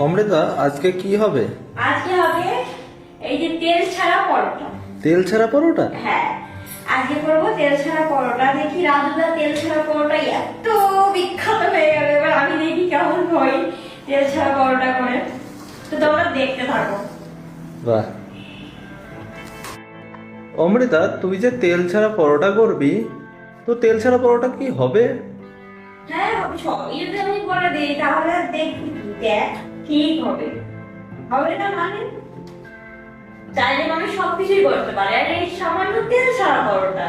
অমৃতা আজকে কি হবে? আজকে হবে এই যে তেল ছাড়া পরোটা। তেল ছাড়া পরোটা? হ্যাঁ আজকে করব তেল ছাড়া পরোটা। দেখি রাজুদা তেল ছাড়া পরোটা এত বিখ্যাত হয়ে গেল। এবার আমি দেখি কেমন হয় তেল ছাড়া পরোটা করে। তো তোমরা দেখতে থাকো। বাহ। অমৃতা তুই যে তেল ছাড়া পরোটা করবি তো তেল ছাড়া পরোটা কি হবে? হ্যাঁ সবই যদি আমি করে দিই তাহলে দেখবি দেখ। ঠিক হবে। হবে না মানে? চাইলে মানুষ সবকিছুই করতে পারে। আর এই সামান্য তেল ছাড়া পরোটা।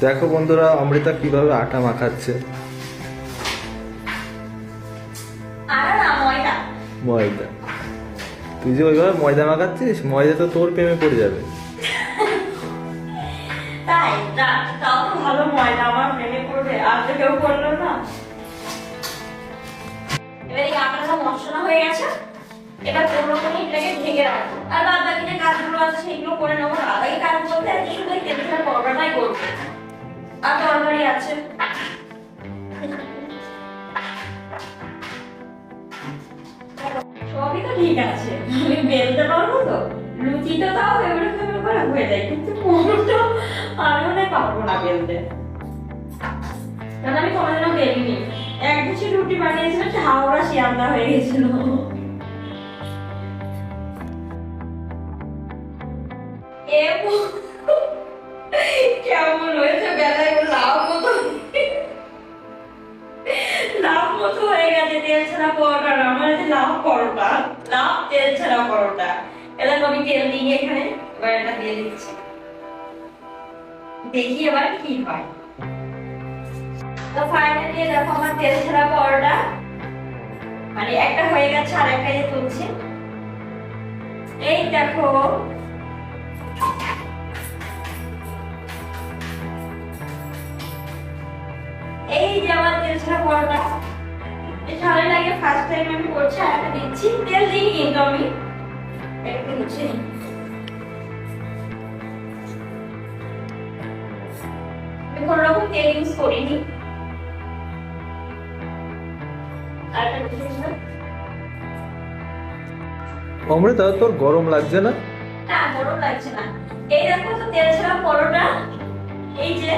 দেখো বন্ধুরা অমৃতা কীভাবে আটা মাখাচ্ছে। ময়দা। তুই যে ওইভাবে ময়দা মাখাচ্ছিস ময়দা তো তোর প্রেমে পড়ে যাবে। তাই? তাও ভালো ময়দা আমার প্রেমে পড়বে। আর তো কেউ করল না। এবার এই মশলা হয়ে গেছে। এবার পনেরো মিনিট এটাকে ঢেকে রাখব। আর বাদ বাকি যে কাজগুলো আছে সেগুলো করে নেব। আগে কাজ করতে আজকে শুধু এই তেলটা পরোটাটাই করব। আর তরকারি আছে। সবই তো ঠিক আছে। আমি বেলতে পারব তো। লুচি তো তাও এবারে ফেবারে করে হয়ে যায়। কিন্তু পরোটা আমি মনে পারব না বেলতে। কারণ আমি কোনোদিনও বেলিনি। রুটি বানিয়েছিলাম সে হাওড়া শিয়ালদা হয়ে গেছিল। লাভ মতো হয়ে গেছে, তেল ছাড়া আমার লাভ লাভ তেল ছাড়া আমি তেল এখানে দিচ্ছি। দেখি এবার কি হয়। তো ফাইনালি দেখো আমার তেল ছাড়া পরোটা। মানে একটা হয়ে গেছে আর একটা তুলছি। এই দেখো। এই যে আমার তেল ছাড়া পরোটা। ভালো লাগে ফার্স্ট টাইম আমি করছি, আর একটা দিচ্ছি। তেল দিই কিন্তু আমি। একটা দিচ্ছি। আমি কোনো রকম তেল ইউজ করিনি। অমৃতা তোর গরম লাগছে না? না গরম লাগছে না। এই দেখো তো তেল ছাড়া পরোটা। এই যে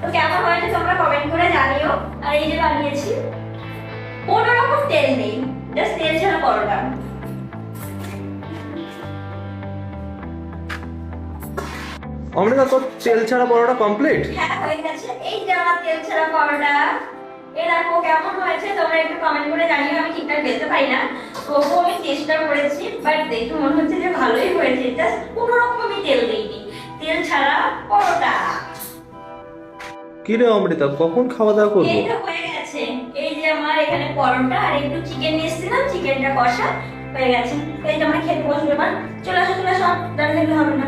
তো কেমন হয়েছে তোমরা কমেন্ট করে জানিও। আর এই যে বানিয়েছি কোনো রকম তেল নেই জাস্ট তেল ছাড়া পরোটা। অমৃতা তোর তেল ছাড়া পরোটা কমপ্লিট হ্যাঁ হয়ে গেছে। এই যে আমার তেল ছাড়া পরোটা। এ দেখো কেমন হয়েছে তোমরা একটু কমেন্ট করে জানিও আমি ঠিকঠাক বেলতে পারি না। তবুও আমি চেষ্টা করেছি বাট দেখে মনে হচ্ছে যে ভালোই হয়েছে। জাস্ট কোনো রকম আমি তেল দিইনি। তেল ছাড়া পরোটা। কি রে অমৃতা কখন খাওয়া দাওয়া করব? এই তো হয়ে গেছে। এই যে আমার এখানে পরোটা আর একটু চিকেন নিয়ে এসেছিলাম চিকেনটা কষা হয়ে গেছে। এই যে আমরা খেতে বসবো এবার চলে আসো চলে আসো দাঁড়িয়ে হবে না।